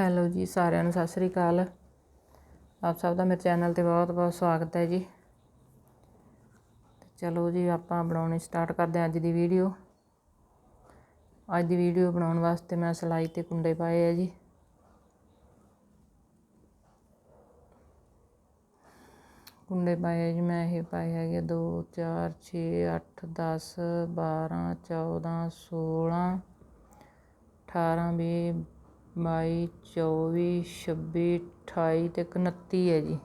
Hello ਜੀ, ਸਾਰਿਆਂ ਨੂੰ ਸਤਿ ਸ੍ਰੀ ਅਕਾਲ। ਆਪ ਸਭ ਦਾ ਮੇਰੇ ਚੈਨਲ ਤੇ ਬਹੁਤ ਬਹੁਤ ਸਵਾਗਤ ਹੈ ਜੀ। ਚਲੋ ਜੀ, ਆਪਾਂ ਬਣਾਉਣੀ ਸਟਾਰਟ ਕਰਦੇ ਹਾਂ ਅੱਜ ਦੀ ਵੀਡੀਓ ਅੱਜ ਦੀ ਵੀਡੀਓ ਬਣਾਉਣ ਵਾਸਤੇ ਮੈਂ ਸਲਾਈ ਤੇ ਕੁੰਡੇ ਪਾਏ ਆ ਜੀ। ਕੁੰਡੇ ਪਾਏ ਆ ਜੀ, ਮੈਂ ਇਹ ਪਾਏ ਹੈਗੇ 2 4 6 8 10 12 14 16 18 20 22 24 26 28 ਤੇ 29 ਹੈ ਜੀ।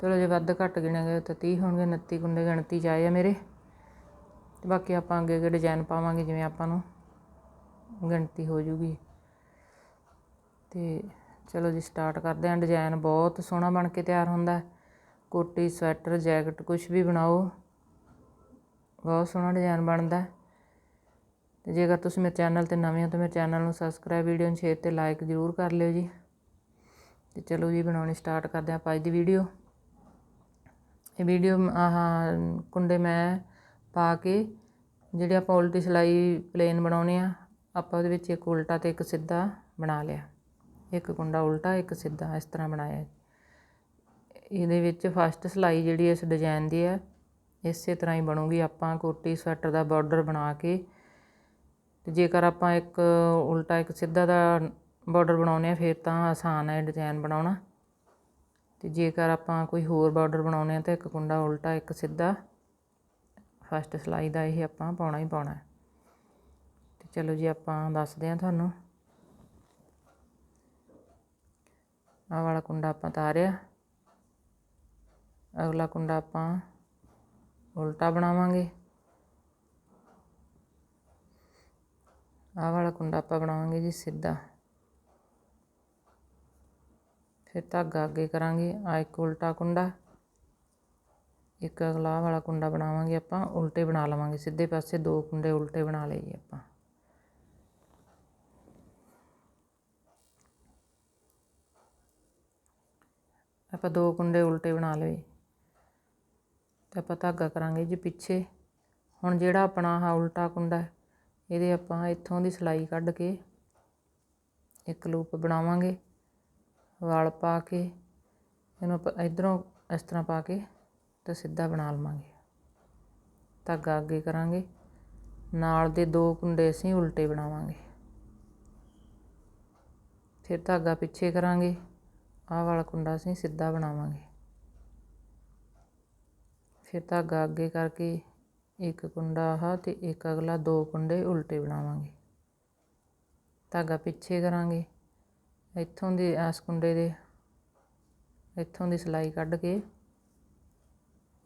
ਚਲੋ ਜੇ ਵੱਧ ਘੱਟ ਗਿਣਿਆ ਗਿਆ ਤਾਂ 30 ਹੋਣਗੇ 29 ਕੁੰਡੇ ਗਿਣਤੀ 'ਚ ਆਏ ਆ ਮੇਰੇ। ਅਤੇ ਬਾਕੀ ਆਪਾਂ ਅੱਗੇ ਅੱਗੇ ਡਿਜ਼ਾਈਨ ਪਾਵਾਂਗੇ, ਜਿਵੇਂ ਆਪਾਂ ਨੂੰ ਗਿਣਤੀ ਹੋ ਜੂਗੀ। ਤੇ ਚਲੋ ਜੀ ਸਟਾਰਟ ਕਰਦੇ ਹਾਂ। ਡਿਜ਼ਾਈਨ ਬਹੁਤ ਸੋਹਣਾ ਬਣ ਕੇ ਤਿਆਰ ਹੁੰਦਾ ਕੋਟੀ, ਸਵੈਟਰ, ਜੈਕਟ ਕੁਝ ਵੀ ਬਣਾਓ, ਬਹੁਤ ਸੋਹਣਾ ਡਿਜ਼ਾਈਨ ਬਣਦਾ ਤੇ ਜੇਕਰ ਤੁਸੀਂ ਮੇਰੇ ਚੈਨਲ ਤੇ ਨਵੇਂ ਹੋ ਤਾਂ ਮੇਰੇ ਚੈਨਲ ਨੂੰ ਸਬਸਕ੍ਰਾਈਬ ਵੀਡੀਓ ਨੂੰ ਸ਼ੇਅਰ ਤੇ ਲਾਈਕ ਜ਼ਰੂਰ ਕਰ ਲਿਓ ਜੀ। ਤੇ ਚਲੋ ਜੀ, ਬਣਾਉਣੀ ਸਟਾਰਟ ਕਰਦੇ ਆਪਾਂ ਅੱਜ ਦੀ ਵੀਡੀਓ ਇਹ ਵੀਡੀਓ ਆਹ ਕੁੰਡੇ ਮੈਂ ਪਾ ਕੇ ਜਿਹੜੇ ਆਪਾਂ ਉਲਟੀ ਸਿਲਾਈ ਪਲੇਨ ਬਣਾਉਣੇ ਆ, ਆਪਾਂ ਉਹਦੇ ਵਿੱਚ ਇੱਕ ਉਲਟਾ ਤੇ ਇੱਕ ਸਿੱਧਾ ਬਣਾ ਲਿਆ। ਇੱਕ ਕੁੰਡਾ ਉਲਟਾ, ਇੱਕ ਸਿੱਧਾ ਇਸ ਤਰ੍ਹਾਂ ਬਣਾਇਆ। ਇਹਦੇ ਵਿੱਚ ਫਸਟ ਸਿਲਾਈ ਜਿਹੜੀ ਇਸ ਡਿਜ਼ਾਈਨ ਦੀ ਹੈ ਇਸੇ ਤਰ੍ਹਾਂ ਹੀ ਬਣੂਗੀ। ਆਪਾਂ ਕੋਟੀ, ਸਵੈਟਰ ਦਾ ਬਾਰਡਰ ਬਣਾ ਕੇ ਅਤੇ ਜੇਕਰ ਆਪਾਂ ਇੱਕ ਉਲਟਾ ਇੱਕ ਸਿੱਧਾ ਦਾ ਬਾਰਡਰ ਬਣਾਉਂਦੇ ਹਾਂ, ਫਿਰ ਤਾਂ ਆਸਾਨ ਹੈ ਡਿਜ਼ਾਇਨ ਬਣਾਉਣਾ। ਅਤੇ ਜੇਕਰ ਆਪਾਂ ਕੋਈ ਹੋਰ ਬਾਰਡਰ ਬਣਾਉਂਦੇ ਹਾਂ ਤਾਂ ਇੱਕ ਕੁੰਡਾ ਉਲਟਾ, ਇੱਕ ਸਿੱਧਾ। ਫਸਟ ਸਿਲਾਈ ਦਾ ਇਹ ਆਪਾਂ ਪਾਉਣਾ ਹੀ ਪਾਉਣਾ ਤੇ ਚਲੋ ਜੀ, ਆਪਾਂ ਦੱਸਦੇ ਹਾਂ ਤੁਹਾਨੂੰ। ਆਹ ਵਾਲਾ ਕੁੰਡਾ ਆਪਾਂ ਤਾਰਿਆ। ਅਗਲਾ ਕੁੰਡਾ ਆਪਾਂ ਉਲਟਾ ਬਣਾਵਾਂਗੇ। ਆਹ ਵਾਲਾ ਕੁੰਡਾ ਆਪਾਂ ਬਣਾਵਾਂਗੇ ਜੀ ਸਿੱਧਾ। ਫਿਰ ਧਾਗਾ ਅੱਗੇ ਕਰਾਂਗੇ ਆ ਇੱਕ ਉਲਟਾ ਕੁੰਡਾ। ਇੱਕ ਅਗਲਾ ਵਾਲਾ ਕੁੰਡਾ ਬਣਾਵਾਂਗੇ ਆਪਾਂ, ਉਲਟੇ ਬਣਾ ਲਵਾਂਗੇ, ਸਿੱਧੇ ਪਾਸੇ ਦੋ ਕੁੰਡੇ ਉਲਟੇ ਬਣਾ ਲਏ ਜੀ ਆਪਾਂ। ਆਪਾਂ ਦੋ ਕੁੰਡੇ ਉਲਟੇ ਬਣਾ ਲਏ। ਤੇ ਆਪਾਂ ਧਾਗਾ ਕਰਾਂਗੇ ਜੀ ਪਿੱਛੇ। ਹੁਣ ਜਿਹੜਾ ਆਪਣਾ ਆ ਉਲਟਾ ਕੁੰਡਾ ਇਹਦੇ ਆਪਾਂ ਇੱਥੋਂ ਦੀ ਸਿਲਾਈ ਕੱਢ ਕੇ ਇੱਕ ਲੂਪ ਬਣਾਵਾਂਗੇ। ਵਾਲ ਪਾ ਕੇ, ਇਹਨੂੰ ਆਪਾਂ ਇਧਰੋਂ ਇਸ ਤਰ੍ਹਾਂ ਪਾ ਕੇ ਤੇ ਸਿੱਧਾ ਬਣਾ ਲਵਾਂਗੇ। ਧਾਗਾ ਅੱਗੇ ਕਰਾਂਗੇ। ਨਾਲ ਦੇ ਦੋ ਕੁੰਡੇ ਅਸੀਂ ਉਲਟੇ ਬਣਾਵਾਂਗੇ। ਫਿਰ ਧਾਗਾ ਪਿੱਛੇ ਕਰਾਂਗੇ। ਆਹ ਵਾਲਾ ਕੁੰਡਾ ਅਸੀਂ ਸਿੱਧਾ ਬਣਾਵਾਂਗੇ। ਫਿਰ ਧਾਗਾ ਅੱਗੇ ਕਰਕੇ ਇੱਕ ਕੁੰਡਾ ਆਹ ਤੇ ਇੱਕ ਅਗਲਾ ਦੋ ਕੁੰਡੇ ਉਲਟੇ ਬਣਾਵਾਂਗੇ। ਧਾਗਾ ਪਿੱਛੇ ਕਰਾਂਗੇ। ਇੱਥੋਂ ਦੇ ਇਸ ਕੁੰਡੇ ਦੇ, ਇੱਥੋਂ ਦੀ ਸਲਾਈ ਕੱਢ ਕੇ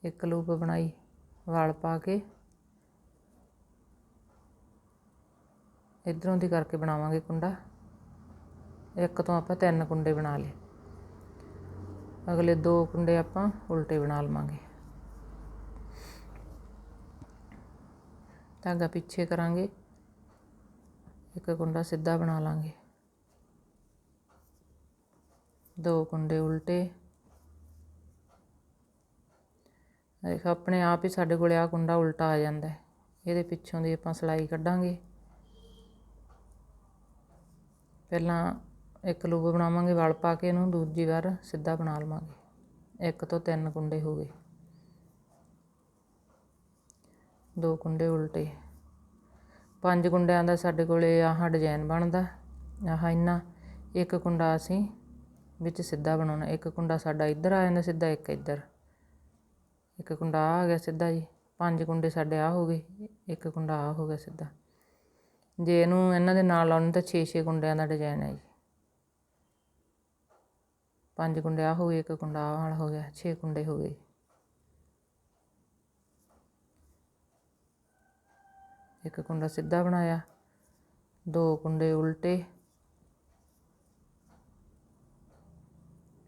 ਇੱਕ ਲੂਪ ਬਣਾਈ, ਵਾਲ ਪਾ ਕੇ ਇਧਰੋਂ ਦੀ ਕਰਕੇ ਬਣਾਵਾਂਗੇ ਕੁੰਡਾ। ਇੱਕ ਤੋਂ ਆਪਾਂ ਤਿੰਨ ਕੁੰਡੇ ਬਣਾ ਲਏ। ਅਗਲੇ ਦੋ ਕੁੰਡੇ ਆਪਾਂ ਉਲਟੇ ਬਣਾ ਲਵਾਂਗੇ। ਧਾਗਾ ਪਿੱਛੇ ਕਰਾਂਗੇ। ਇੱਕ ਕੁੰਡਾ ਸਿੱਧਾ ਬਣਾ ਲਾਂਗੇ। ਦੋ ਕੁੰਡੇ ਉਲਟੇ। ਦੇਖ, ਆਪਣੇ ਆਪ ਹੀ ਸਾਡੇ ਕੋਲੇ ਆ ਕੁੰਡਾ ਉਲਟਾ ਆ ਜਾਂਦਾ ਹੈ। ਇਹਦੇ ਪਿੱਛੋਂ ਦੀ ਆਪਾਂ ਸਲਾਈ ਕੱਢਾਂਗੇ। ਪਹਿਲਾਂ ਇੱਕ ਲੂਪ ਬਣਾਵਾਂਗੇ, ਵਲ ਪਾ ਕੇ ਇਹਨੂੰ, ਦੂਜੀ ਵਾਰ ਸਿੱਧਾ ਬਣਾ ਲਵਾਂਗੇ। ਇੱਕ ਤੋਂ ਤਿੰਨ ਕੁੰਡੇ ਹੋ ਗਏ। ਦੋ ਕੁੰਡੇ ਉਲਟੇ। ਪੰਜ ਕੁੰਡਿਆਂ ਦਾ ਸਾਡੇ ਕੋਲੇ ਆਹ ਡਿਜ਼ਾਈਨ ਬਣਦਾ। ਆਹ ਇੰਨਾ, ਇੱਕ ਕੁੰਡਾ ਅਸੀਂ ਵਿੱਚ ਸਿੱਧਾ ਬਣਾਉਣਾ। ਇੱਕ ਕੁੰਡਾ ਸਾਡਾ ਇੱਧਰ ਆ ਜਾਂਦਾ, ਸਿੱਧਾ ਇੱਕ ਇੱਧਰ। ਇੱਕ ਕੁੰਡਾ ਆ ਗਿਆ ਸਿੱਧਾ ਜੀ। ਪੰਜ ਕੁੰਡੇ ਸਾਡੇ ਆ ਹੋ ਗਏ, ਇੱਕ ਕੁੰਡਾ ਆ ਹੋ ਗਿਆ ਸਿੱਧਾ। ਜੇ ਇਹਨੂੰ ਇਹਨਾਂ ਦੇ ਨਾਲ ਲਾਉਣੇ ਤਾਂ 6-6 ਕੁੰਡਿਆਂ ਦਾ ਡਿਜ਼ਾਈਨ ਹੈ ਜੀ। ਪੰਜ ਕੁੰਡੇ ਆ ਹੋ ਗਏ, ਇੱਕ ਕੁੰਡਾ ਆ ਵਾਲਾ ਹੋ ਗਿਆ 6 ਕੁੰਡੇ ਹੋ ਗਏ। ਇੱਕ ਕੁੰਡਾ ਸਿੱਧਾ ਬਣਾਇਆ, ਦੋ ਕੁੰਡੇ ਉਲਟੇ।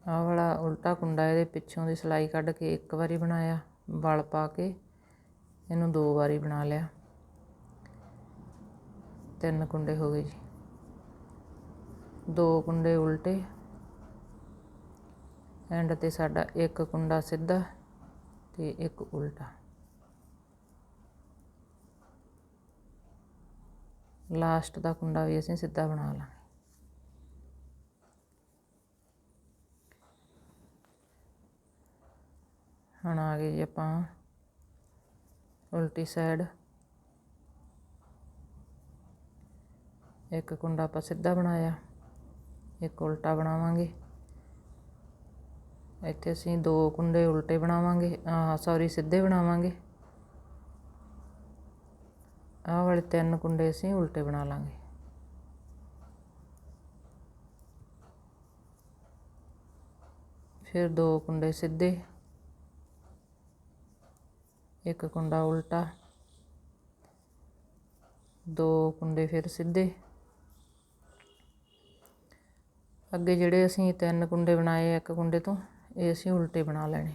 ਆਹ ਵਾਲਾ ਉਲਟਾ ਕੁੰਡਾ ਇਹਦੇ ਪਿੱਛੋਂ ਦੀ ਸਲਾਈ ਕੱਢ ਕੇ ਇੱਕ ਵਾਰੀ ਬਣਾਇਆ, ਵਲ ਪਾ ਕੇ ਇਹਨੂੰ ਦੋ ਵਾਰੀ ਬਣਾ ਲਿਆ। ਤਿੰਨ ਕੁੰਡੇ ਹੋ ਗਏ ਜੀ। ਦੋ ਕੁੰਡੇ ਉਲਟੇ। ਐਂਡ ਤੇ ਸਾਡਾ ਇੱਕ ਕੁੰਡਾ ਸਿੱਧਾ ਤੇ ਇੱਕ ਉਲਟਾ। ਲਾਸਟ ਦਾ ਕੁੰਡਾ ਵੀ ਅਸੀਂ ਸਿੱਧਾ ਬਣਾ ਲਾਂਗੇ। ਹੁਣ ਆ ਗਏ ਜੀ ਆਪਾਂ ਉਲਟੀ ਸਾਈਡ ਇੱਕ ਕੁੰਡਾ ਆਪਾਂ ਸਿੱਧਾ ਬਣਾਇਆ, ਇੱਕ ਉਲਟਾ ਬਣਾਵਾਂਗੇ। ਇੱਥੇ ਅਸੀਂ ਦੋ ਕੁੰਡੇ ਉਲਟੇ ਬਣਾਵਾਂਗੇ ਆ ਸੌਰੀ ਸਿੱਧੇ ਬਣਾਵਾਂਗੇ। ਆਹ ਵਾਲੇ ਤਿੰਨ ਕੁੰਡੇ ਅਸੀਂ ਉਲਟੇ ਬਣਾ ਲਾਂਗੇ। ਫਿਰ ਦੋ ਕੁੰਡੇ ਸਿੱਧੇ। ਇੱਕ ਕੁੰਡਾ ਉਲਟਾ। ਦੋ ਕੁੰਡੇ ਫਿਰ ਸਿੱਧੇ। ਅੱਗੇ ਜਿਹੜੇ ਅਸੀਂ ਤਿੰਨ ਕੁੰਡੇ ਬਣਾਏ ਇੱਕ ਕੁੰਡੇ ਤੋਂ, ਇਹ ਅਸੀਂ ਉਲਟੇ ਬਣਾ ਲੈਣੇ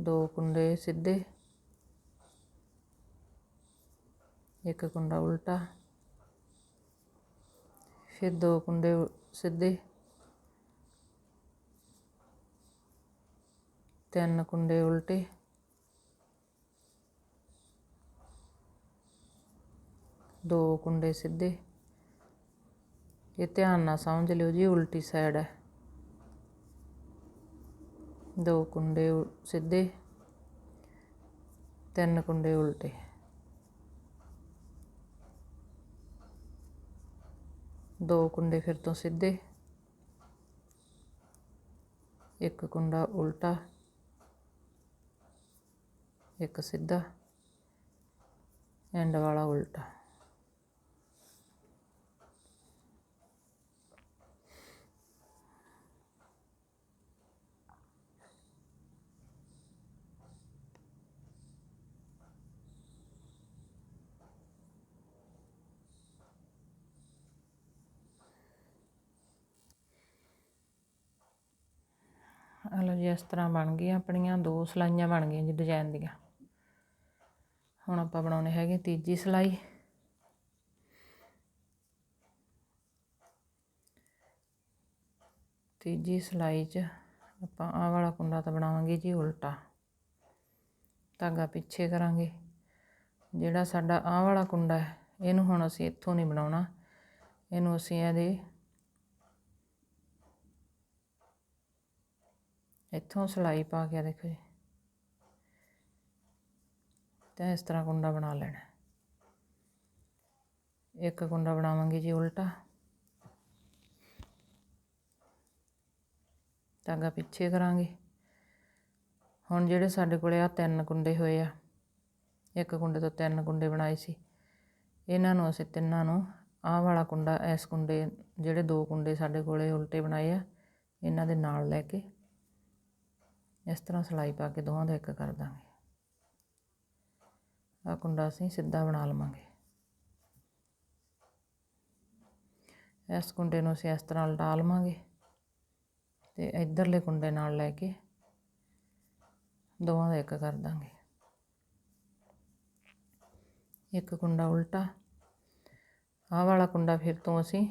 ਦੋ ਕੁੰਡੇ ਸਿੱਧੇ। ਇੱਕ ਕੁੰਡਾ ਉਲਟਾ। ਫਿਰ ਦੋ ਕੁੰਡੇ ਸਿੱਧੇ। ਤਿੰਨ ਕੁੰਡੇ ਉਲਟੇ। ਦੋ ਕੁੰਡੇ ਸਿੱਧੇ। ਇਹ ਧਿਆਨ ਨਾਲ ਸਮਝ ਲਿਓ ਜੀ, ਉਲਟੀ ਸਾਈਡ ਹੈ। ਦੋ ਕੁੰਡੇ ਸਿੱਧੇ, ਤਿੰਨ ਕੁੰਡੇ ਉਲਟੇ। ਦੋ ਕੁੰਡੇ ਫਿਰ ਤੋਂ ਸਿੱਧੇ, ਇੱਕ ਕੁੰਡਾ ਉਲਟਾ, ਇੱਕ ਸਿੱਧਾ, ਐਂਡ ਵਾਲਾ ਉਲਟਾ। ਹਲੋ ਜੀ, ਇਸ ਤਰ੍ਹਾਂ ਬਣ ਗਈਆਂ ਆਪਣੀਆਂ, ਦੋ ਸਲਾਈਆਂ ਬਣ ਗਈਆਂ ਜੀ ਡਿਜ਼ਾਈਨ ਦੀਆਂ। ਹੁਣ ਆਪਾਂ ਬਣਾਉਣੇ ਹੈਗੇ ਤੀਜੀ ਸਲਾਈ। ਤੀਜੀ ਸਲਾਈ 'ਚ ਆਪਾਂ ਆਹ ਵਾਲਾ ਕੁੰਡਾ ਤਾਂ ਬਣਾਵਾਂਗੇ ਜੀ ਉਲਟਾ। ਧਾਗਾ ਪਿੱਛੇ ਕਰਾਂਗੇ। ਜਿਹੜਾ ਸਾਡਾ ਆਹ ਵਾਲਾ ਕੁੰਡਾ ਹੈ, ਇਹਨੂੰ ਹੁਣ ਅਸੀਂ ਇੱਥੋਂ ਨਹੀਂ ਬਣਾਉਣਾ। ਇਹਨੂੰ ਅਸੀਂ ਇਹਦੇ ਇੱਥੋਂ ਸਲਾਈ ਪਾ ਕੇ ਦੇਖੋ ਜੀ। ਤਾਂ ਇਸ ਤਰ੍ਹਾਂ ਕੁੰਡਾ ਬਣਾ ਲੈਣਾ। ਇੱਕ ਕੁੰਡਾ ਬਣਾਵਾਂਗੇ ਜੀ ਉਲਟਾ। ਧਾਗਾ ਪਿੱਛੇ ਕਰਾਂਗੇ। ਹੁਣ ਜਿਹੜੇ ਸਾਡੇ ਕੋਲੇ ਆ ਤਿੰਨ ਕੁੰਡੇ ਹੋਏ ਆ। ਇੱਕ ਕੁੰਡੇ ਤੋਂ ਤਿੰਨ ਕੁੰਡੇ ਬਣਾਏ ਸੀ। ਇਹਨਾਂ ਨੂੰ ਅਸੀਂ ਤਿੰਨਾਂ ਨੂੰ ਆਹ ਵਾਲਾ ਕੁੰਡਾ, ਇਸ ਕੁੰਡੇ, ਜਿਹੜੇ ਦੋ ਕੁੰਡੇ ਸਾਡੇ ਕੋਲੇ ਉਲਟੇ ਬਣਾਏ ਆ, ਇਹਨਾਂ ਦੇ ਨਾਲ ਲੈ ਕੇ ਇਸ ਤਰ੍ਹਾਂ ਸਲਾਈ ਪਾ ਕੇ ਦੋਵਾਂ ਦਾ ਇੱਕ ਕਰ ਦਾਂਗੇ। ਆ ਕੁੰਡਾ ਅਸੀਂ ਸਿੱਧਾ ਬਣਾ ਲਵਾਂਗੇ। ਇਸ ਕੁੰਡੇ ਨੂੰ ਅਸੀਂ ਇਸ ਤਰ੍ਹਾਂ ਲਟਾ ਲਵਾਂਗੇ ਤੇ ਇਧਰਲੇ ਕੁੰਡੇ ਨਾਲ ਲੈ ਕੇ ਦੋਵਾਂ ਦਾ ਇੱਕ ਕਰ ਦਾਂਗੇ। ਇੱਕ ਕੁੰਡਾ ਉਲਟਾ। ਆਹ ਵਾਲਾ ਕੁੰਡਾ ਫਿਰ ਤੋਂ ਅਸੀਂ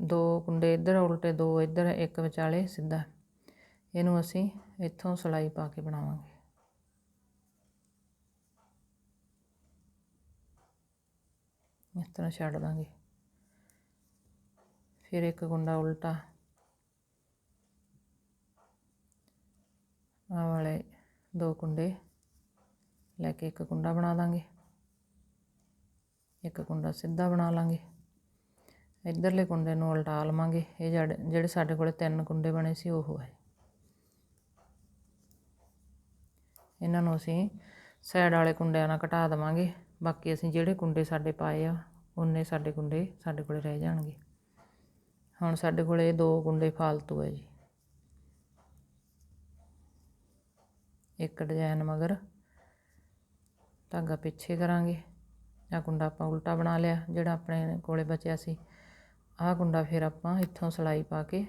ਦੋ ਕੁੰਡੇ ਇੱਧਰ, ਉਲਟੇ ਦੋ ਇੱਧਰ, ਇੱਕ ਵਿਚਾਲੇ, ਸਿੱਧਾ। ਇਹਨੂੰ ਅਸੀਂ ਇੱਥੋਂ ਸਲਾਈ ਪਾ ਕੇ ਬਣਾਵਾਂਗੇ। ਇਸ ਤਰ੍ਹਾਂ ਛੱਡ ਦਾਂਗੇ। ਫਿਰ ਇੱਕ ਕੁੰਡਾ ਉਲਟਾ। ਆ ਵਾਲੇ ਦੋ ਕੁੰਡੇ ਲੈ ਕੇ ਇੱਕ ਕੁੰਡਾ ਬਣਾ ਦਾਂਗੇ। ਇੱਕ ਕੁੰਡਾ ਸਿੱਧਾ ਬਣਾ ਲਾਂਗੇ। ਇੱਧਰਲੇ ਕੁੰਡੇ ਨੂੰ ਉਲਟਾ ਲਵਾਂਗੇ। ਇਹ ਜਿਹੜੇ ਸਾਡੇ ਕੋਲੇ ਤਿੰਨ ਕੁੰਡੇ ਬਣੇ ਸੀ, ਉਹ ਹੈ। ਇਹਨਾਂ ਨੂੰ ਅਸੀਂ ਸਾਈਡ ਵਾਲੇ ਕੁੰਡਿਆਂ ਨਾਲ ਘਟਾ ਦੇਵਾਂਗੇ। ਬਾਕੀ ਅਸੀਂ ਜਿਹੜੇ ਕੁੰਡੇ ਸਾਡੇ ਪਾਏ ਆ, ਉਹਨੇ ਸਾਡੇ ਕੁੰਡੇ ਸਾਡੇ ਕੋਲੇ ਰਹਿ ਜਾਣਗੇ। ਹੁਣ ਸਾਡੇ ਕੋਲੇ ਇਹ ਦੋ ਕੁੰਡੇ ਫਾਲਤੂ ਹੈ ਜੀ। ਇੱਕ ਡਿਜ਼ਾਈਨ ਮਗਰ ਧਾਗਾ ਪਿੱਛੇ ਕਰਾਂਗੇ। ਜਾਂ ਕੁੰਡਾ ਆਪਾਂ ਉਲਟਾ ਬਣਾ ਲਿਆ, ਜਿਹੜਾ ਆਪਣੇ ਕੋਲੇ ਬਚਿਆ ਸੀ। ਆਹ ਕੁੰਡਾ ਫਿਰ ਆਪਾਂ ਇੱਥੋਂ ਸਲਾਈ ਪਾ ਕੇ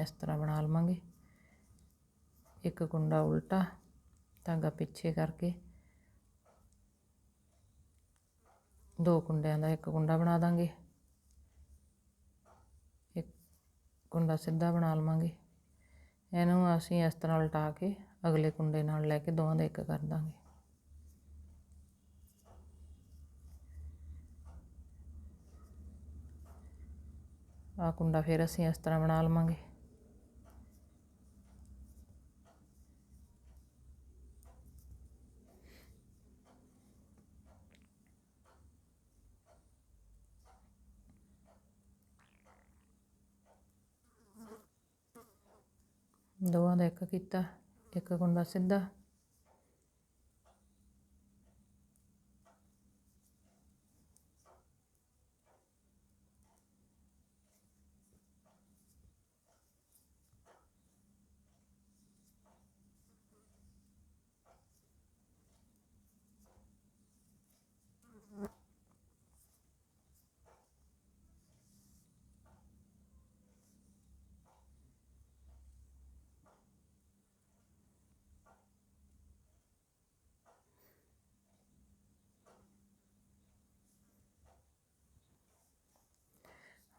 ਇਸ ਤਰ੍ਹਾਂ ਬਣਾ ਲਵਾਂਗੇ। ਇੱਕ ਕੁੰਡਾ ਉਲਟਾ ਧਾਗਾ ਪਿੱਛੇ ਕਰਕੇ ਦੋ ਕੁੰਡਿਆਂ ਦਾ ਇੱਕ ਕੁੰਡਾ ਬਣਾ ਦਾਂਗੇ। ਇੱਕ ਕੁੰਡਾ ਸਿੱਧਾ ਬਣਾ ਲਵਾਂਗੇ। ਇਹਨੂੰ ਅਸੀਂ ਇਸ ਤਰ੍ਹਾਂ ਉਲਟਾ ਕੇ ਅਗਲੇ ਕੁੰਡੇ ਨਾਲ ਲੈ ਕੇ ਦੋਵਾਂ ਦਾ ਇੱਕ ਕਰ ਦਾਂਗੇ। ਆ ਕੁੰਡਾ ਫਿਰ ਅਸੀਂ ਇਸ ਤਰ੍ਹਾਂ ਬਣਾ ਲਵਾਂਗੇ। ਦੋਵਾਂ ਦਾ ਇੱਕ ਕੀਤਾ, ਇੱਕ ਕੁੰਡਾ ਸਿੱਧਾ।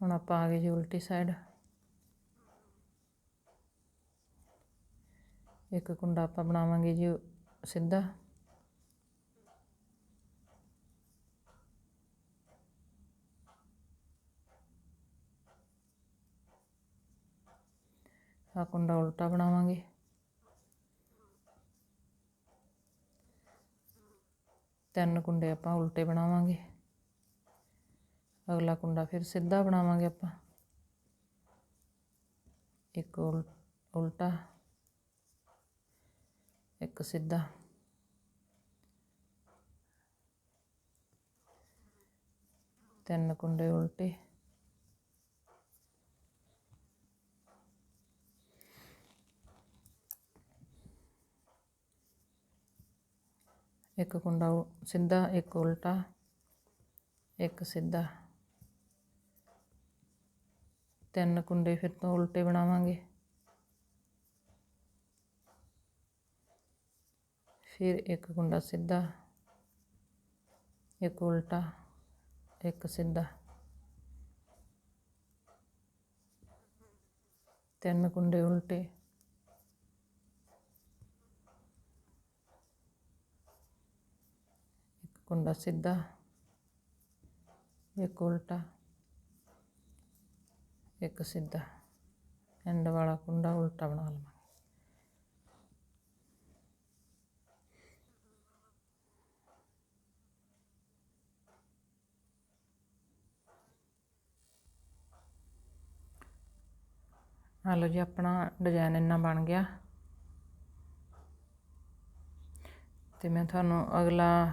ਹੁਣ ਆਪਾਂ ਆ ਗਏ ਜੀ ਉਲਟੀ ਸਾਈਡ ਇੱਕ ਕੁੰਡਾ ਆਪਾਂ ਬਣਾਵਾਂਗੇ ਜੀ ਸਿੱਧਾ। ਆ ਕੁੰਡਾ ਉਲਟਾ ਬਣਾਵਾਂਗੇ। ਤਿੰਨ ਕੁੰਡੇ ਆਪਾਂ ਉਲਟੇ ਬਣਾਵਾਂਗੇ। ਅਗਲਾ ਕੁੰਡਾ ਫਿਰ ਸਿੱਧਾ ਬਣਾਵਾਂਗੇ ਆਪਾਂ। ਇੱਕ ਉਲ- ਉਲਟਾ, ਇੱਕ ਸਿੱਧਾ। ਤਿੰਨ ਕੁੰਡੇ ਉਲਟੇ। ਇੱਕ ਕੁੰਡਾ ਸਿੱਧਾ, ਇੱਕ ਉਲਟਾ, ਇੱਕ ਸਿੱਧਾ। ਤਿੰਨ ਕੁੰਡੇ ਫਿਰ ਤੋਂ ਉਲਟੇ ਬਣਾਵਾਂਗੇ। ਫਿਰ ਇੱਕ ਕੁੰਡਾ ਸਿੱਧਾ, ਇੱਕ ਉਲਟਾ, ਇੱਕ ਸਿੱਧਾ। ਤਿੰਨ ਕੁੰਡੇ ਉਲਟੇ। ਇੱਕ ਕੁੰਡਾ ਸਿੱਧਾ, ਇੱਕ ਉਲਟਾ। ਇੱਕ ਸਿੱਧਾ ਐਂਡ ਵਾਲਾ ਕੁੰਡਾ ਉਲਟਾ ਬਣਾ ਲਵਾਂਗੇ। ਆ ਲਓ ਜੀ, ਆਪਣਾ ਡਿਜ਼ਾਈਨ ਇੰਨਾ ਬਣ ਗਿਆ। ਤੇ ਮੈਂ ਤੁਹਾਨੂੰ ਅਗਲਾ,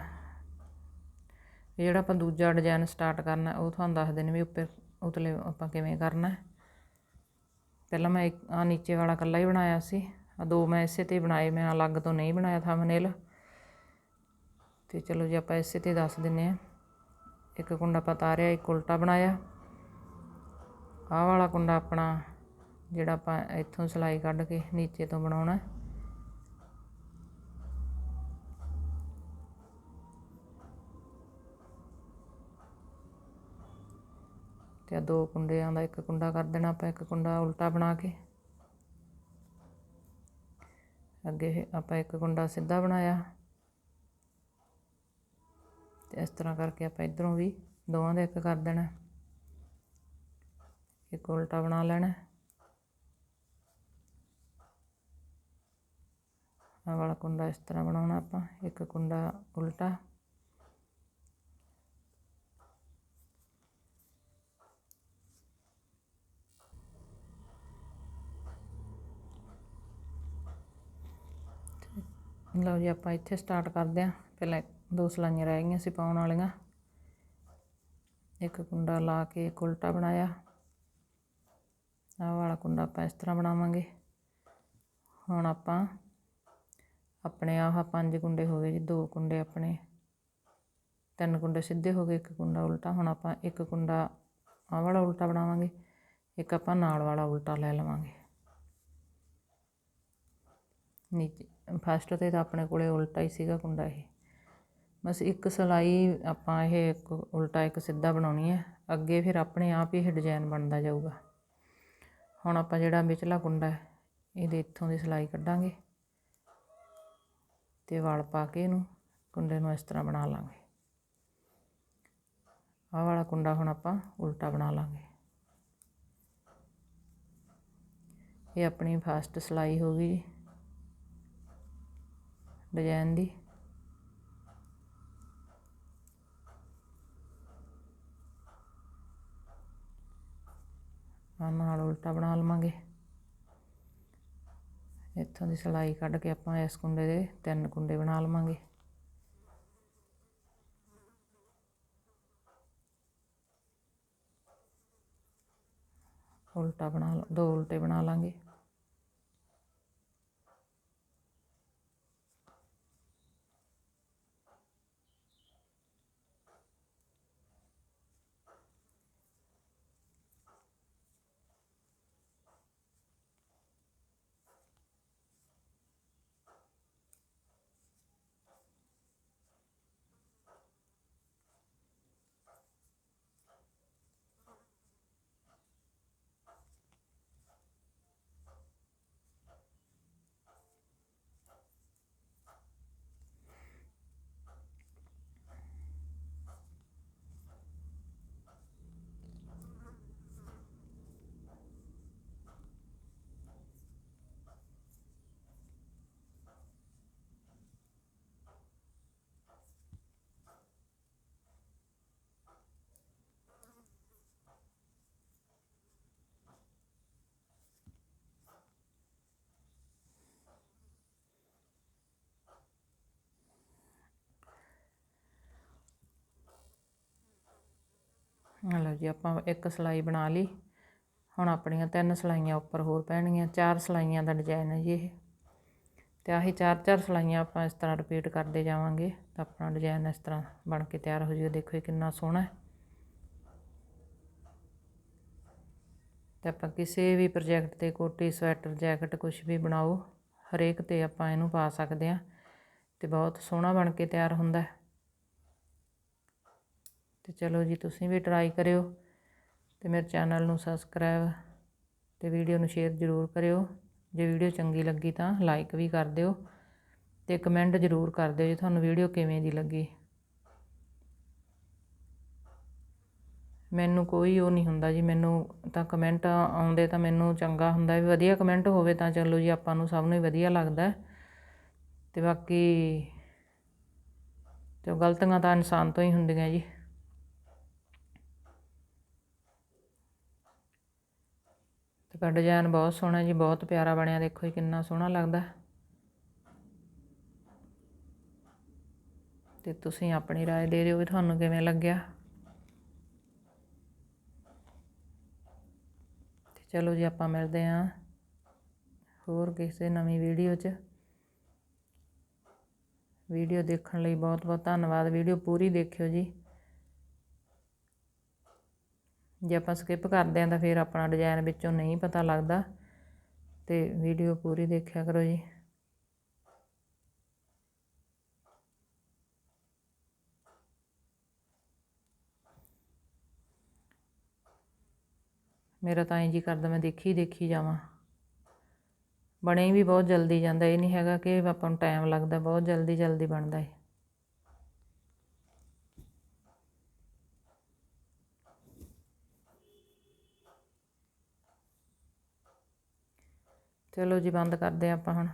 ਜਿਹੜਾ ਆਪਾਂ ਦੂਜਾ ਡਿਜ਼ਾਈਨ ਸਟਾਰਟ ਕਰਨਾ, ਉਹ ਤੁਹਾਨੂੰ ਦੱਸ ਦਿੰਦੇ ਵੀ ਉੱਪਰ ਉਤਲੇ ਆਪਾਂ ਕਿਵੇਂ ਕਰਨਾ ਪਹਿਲਾਂ ਮੈਂ ਇੱਕ ਆ ਨੀਚੇ ਵਾਲਾ ਇਕੱਲਾ ਹੀ ਬਣਾਇਆ ਸੀ। ਆ ਦੋ ਮੈਂ ਇਸੇ ਤੇ ਬਣਾਏ, ਮੈਂ ਅਲੱਗ ਤੋਂ ਨਹੀਂ ਬਣਾਇਆ ਥੰਬਨੇਲ ਤੇ ਚਲੋ ਜੀ ਆਪਾਂ ਇਸੇ ਤੇ ਦੱਸ ਦਿੰਨੇ ਆ। ਇੱਕ ਕੁੰਡਾ ਆਪਾਂ ਤਾਰਿਆ, ਇੱਕ ਉਲਟਾ ਬਣਾਇਆ। ਆਹ ਵਾਲਾ ਕੁੰਡਾ ਆਪਣਾ ਜਿਹੜਾ ਆਪਾਂ ਇੱਥੋਂ ਸਿਲਾਈ ਕੱਢ ਕੇ ਨੀਚੇ ਤੋਂ ਬਣਾਉਣਾ ਤੇ ਆਹ ਦੋ ਕੁੰਡਿਆਂ ਦਾ ਇੱਕ ਕੁੰਡਾ ਕਰ ਦੇਣਾ ਆਪਾਂ, ਇੱਕ ਕੁੰਡਾ ਉਲਟਾ ਬਣਾ ਕੇ। ਅੱਗੇ ਆਪਾਂ ਇੱਕ ਕੁੰਡਾ ਸਿੱਧਾ ਬਣਾਇਆ। ਤੇ ਇਸ ਤਰ੍ਹਾਂ ਕਰਕੇ ਆਪਾਂ ਇਧਰੋਂ ਵੀ ਦੋਵਾਂ ਦਾ ਇੱਕ ਕਰ ਦੇਣਾ। ਇੱਕ ਉਲਟਾ ਬਣਾ ਲੈਣਾ। ਆਹ ਵਾਲਾ ਕੁੰਡਾ ਇਸ ਤਰ੍ਹਾਂ ਬਣਾਉਣਾ ਆਪਾਂ, ਇੱਕ ਕੁੰਡਾ ਉਲਟਾ। ਲਓ ਜੀ, ਆਪਾਂ ਇੱਥੇ ਸਟਾਰਟ ਕਰਦੇ ਹਾਂ। ਪਹਿਲਾਂ ਦੋ ਸਲਾਈਆਂ ਰਹਿ ਗਈਆਂ ਸੀ ਪਾਉਣ ਵਾਲੀਆਂ। ਇੱਕ ਕੁੰਡਾ ਲਾ ਕੇ ਇੱਕ ਉਲਟਾ ਬਣਾਇਆ। ਆਹ ਵਾਲਾ ਕੁੰਡਾ ਆਪਾਂ ਇਸ ਤਰ੍ਹਾਂ ਬਣਾਵਾਂਗੇ। ਹੁਣ ਆਪਾਂ ਆਪਣੇ ਆਹ ਪੰਜ ਕੁੰਡੇ ਹੋ ਗਏ ਜੀ, ਦੋ ਕੁੰਡੇ ਆਪਣੇ। ਤਿੰਨ ਕੁੰਡੇ ਸਿੱਧੇ ਹੋ ਗਏ, ਇੱਕ ਕੁੰਡਾ ਉਲਟਾ। ਹੁਣ ਆਪਾਂ ਇੱਕ ਕੁੰਡਾ ਆਹ ਵਾਲਾ ਉਲਟਾ ਬਣਾਵਾਂਗੇ, ਇੱਕ ਆਪਾਂ ਨਾਲ ਵਾਲਾ ਉਲਟਾ ਲੈ ਲਵਾਂਗੇ। ਨੀਚੇ ਫਸਟ ਤੇ ਤਾਂ ਆਪਣੇ ਕੋਲ ਉਲਟਾ ਹੀ ਸੀਗਾ ਕੁੰਡਾ ਇਹ। ਬਸ ਇੱਕ ਸਿਲਾਈ ਆਪਾਂ ਇਹ ਇੱਕ ਉਲਟਾ ਇੱਕ ਸਿੱਧਾ ਬਣਾਉਣੀ ਹੈ। ਅੱਗੇ ਫਿਰ ਆਪਣੇ ਆਪ ਹੀ ਇਹ ਡਿਜ਼ਾਈਨ ਬਣਦਾ ਜਾਊਗਾ। ਹੁਣ ਆਪਾਂ ਜਿਹੜਾ ਵਿਚਲਾ ਕੁੰਡਾ ਹੈ, ਇਹਦੇ ਇੱਥੋਂ ਦੀ ਸਿਲਾਈ ਕੱਢਾਂਗੇ ਤੇ ਵਲ ਪਾ ਕੇ ਇਹਨੂੰ ਕੁੰਡੇ ਨੂੰ ਇਸ ਤਰ੍ਹਾਂ ਬਣਾ ਲਾਂਗੇ। ਆਹ ਵਾਲਾ ਕੁੰਡਾ ਹੁਣ ਆਪਾਂ ਉਲਟਾ ਬਣਾ ਲਾਂਗੇ। ਇਹ ਆਪਣੀ ਫਸਟ ਸਿਲਾਈ ਹੋ ਗਈ ਜੀ। ਡਿਜ਼ਾਈਨ ਦੀ ਆਹ ਨਾਲ ਉਲਟਾ ਬਣਾ ਲਵਾਂਗੇ। ਇੱਥੋਂ ਦੀ ਸਿਲਾਈ ਕੱਢ ਕੇ ਆਪਾਂ ਇਸ ਕੁੰਡੇ ਦੇ ਤਿੰਨ ਕੁੰਡੇ ਬਣਾ ਲਵਾਂਗੇ। ਉਲਟਾ ਬਣਾ ਲ- ਦੋ ਉਲਟੇ ਬਣਾ ਲਾਂਗੇ। ਲਓ ਜੀ, ਆਪਾਂ ਇੱਕ ਸਿਲਾਈ ਬਣਾ ਲਈ। ਹੁਣ ਆਪਣੀਆਂ ਤਿੰਨ ਸਿਲਾਈਆਂ ਉੱਪਰ ਹੋਰ ਪੈਣਗੀਆਂ। ਚਾਰ ਸਿਲਾਈਆਂ ਦਾ ਡਿਜ਼ਾਈਨ ਹੈ ਜੀ ਇਹ। ਤੇ ਆਹੀ ਚਾਰ ਚਾਰ ਸਿਲਾਈਆਂ ਆਪਾਂ ਇਸ ਤਰ੍ਹਾਂ ਰਿਪੀਟ ਕਰਦੇ ਜਾਵਾਂਗੇ ਤਾਂ ਆਪਣਾ ਡਿਜ਼ਾਈਨ ਇਸ ਤਰ੍ਹਾਂ ਬਣ ਕੇ ਤਿਆਰ ਹੋ ਜਾਊਗਾ ਦੇਖੋ ਇਹ ਕਿੰਨਾ ਸੋਹਣਾ ਹੈ। ਤੇ ਆਪਾਂ ਕਿਸੇ ਵੀ ਪ੍ਰੋਜੈਕਟ ਤੇ ਕੋਟੀ, ਸਵੈਟਰ, ਜੈਕਟ ਕੁਝ ਵੀ ਬਣਾਓ, ਹਰੇਕ ਤੇ ਆਪਾਂ ਇਹਨੂੰ ਪਾ ਸਕਦੇ ਹਾਂ ਤੇ ਬਹੁਤ ਸੋਹਣਾ ਬਣ ਕੇ ਤਿਆਰ ਹੁੰਦਾ ਹੈ। ਤੇ ਚਲੋ ਜੀ ਤੁਸੀਂ ਵੀ ਟਰਾਈ ਕਰਿਓ ਤੇ ਮੇਰੇ ਚੈਨਲ ਨੂੰ ਸਬਸਕ੍ਰਾਈਬ ਤੇ ਵੀਡੀਓ ਨੂੰ ਸ਼ੇਅਰ ਜ਼ਰੂਰ ਕਰਿਓ। ਜੇ ਵੀਡੀਓ ਚੰਗੀ ਲੱਗੀ ਤਾਂ ਲਾਈਕ ਵੀ ਕਰ ਦਿਓ ਤੇ ਕਮੈਂਟ ਜ਼ਰੂਰ ਕਰ ਦਿਓ ਜੇ ਤੁਹਾਨੂੰ ਵੀਡੀਓ ਕਿਵੇਂ ਦੀ ਲੱਗੀ। ਮੈਨੂੰ ਕੋਈ ਉਹ ਨਹੀਂ ਹੁੰਦਾ ਜੀ, ਮੈਨੂੰ ਤਾਂ ਕਮੈਂਟ ਆਉਂਦੇ ਤਾਂ ਮੈਨੂੰ ਚੰਗਾ ਹੁੰਦਾ ਵੀ ਵਧੀਆ ਕਮੈਂਟ ਹੋਵੇ ਤਾਂ ਚਲੋ ਜੀ ਆਪਾਂ ਨੂੰ ਸਭ ਨੂੰ ਹੀ ਵਧੀਆ ਲੱਗਦਾ। ਤੇ ਬਾਕੀ ਤੇ ਗਲਤੀਆਂ ਤਾਂ ਇਨਸਾਨ ਤੋਂ ਹੀ ਹੁੰਦੀਆਂ ਜੀ। ਤੇ ਪਰ ਡਿਜ਼ਾਈਨ ਬਹੁਤ ਸੋਹਣਾ ਜੀ ਬਹੁਤ ਪਿਆਰਾ ਬਣਿਆ ਦੇਖੋ ਜੀ ਕਿੰਨਾ ਸੋਹਣਾ ਲੱਗਦਾ ਤੇ ਤੁਸੀਂ ਆਪਣੀ رائے ਦੇ ਦਿਓ ਵੀ ਤੁਹਾਨੂੰ ਕਿਵੇਂ ਲੱਗਿਆ ਤੇ ਚਲੋ ਜੀ ਆਪਾਂ ਮਿਲਦੇ ਹਾਂ ਹੋਰ ਕਿਸੇ ਨਵੀਂ ਵੀਡੀਓ 'ਚ ਵੀਡੀਓ ਦੇਖਣ ਲਈ ਬਹੁਤ ਬਹੁਤ ਧੰਨਵਾਦ ਵੀਡੀਓ ਪੂਰੀ ਦੇਖਿਓ ਜੀ ਜੇ ਆਪਾਂ ਸਕਿਪ ਕਰਦੇ ਹਾਂ ਤਾਂ ਫਿਰ ਆਪਣਾ ਡਿਜ਼ਾਈਨ ਵਿੱਚੋਂ ਨਹੀਂ ਪਤਾ ਲੱਗਦਾ। ਤੇ ਵੀਡੀਓ ਪੂਰੀ ਦੇਖਿਆ ਕਰੋ ਜੀ। ਮੇਰਾ ਤਾਂ ਇੰਜ ਹੀ ਕਰਦਾ, ਮੈਂ ਦੇਖੀ ਦੇਖੀ ਜਾਵਾਂ। ਬਣੇ ਵੀ ਬਹੁਤ ਜਲਦੀ ਜਾਂਦਾ, ਇਹ ਨਹੀਂ ਹੈਗਾ ਕਿ ਆਪਾਂ ਨੂੰ ਟਾਈਮ ਲੱਗਦਾ, ਬਹੁਤ ਜਲਦੀ ਜਲਦੀ ਬਣਦਾ ਹੈ ਚਲੋ ਜੀ ਬੰਦ ਕਰਦੇ ਹਾਂ ਆਪਾਂ ਹੁਣ।